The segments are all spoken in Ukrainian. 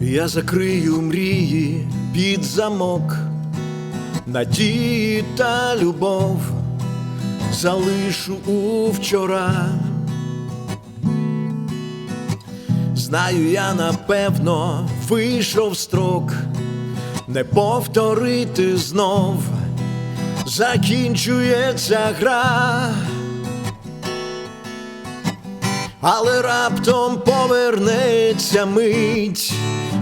Я закрию мрії під замок, надії та любов залишу у вчора. Знаю, я напевно вийшов строк, не повторити знов, закінчується гра. Але раптом повернеться мить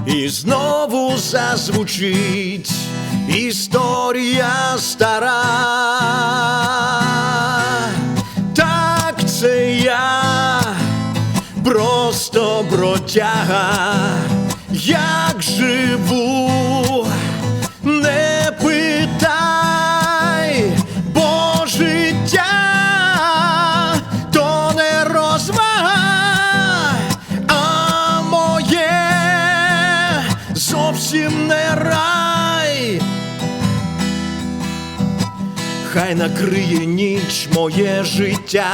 і знову зазвучить історія стара. Так це я, просто бродяга, як живу, зовсім не рай. Хай накриє ніч моє життя,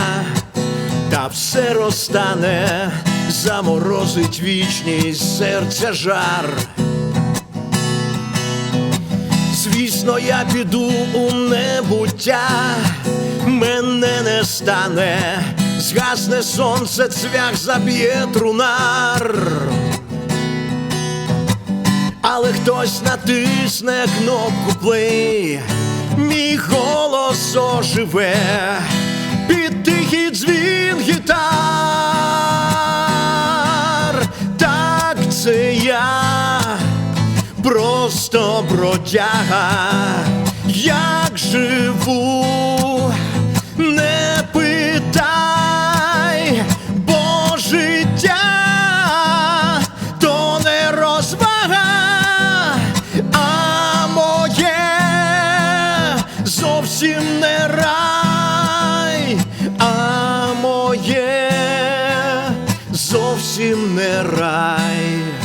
та все розтане, заморозить вічність серця жар. Звісно, я піду у небуття, мене не стане, згасне сонце, цвях заб'є трунар. Але хтось натисне кнопку плей, мій голос оживе, під тихий дзвін гітар. Так це я, просто бродяга, як живу, зовсім не рай, а моє зовсім не рай.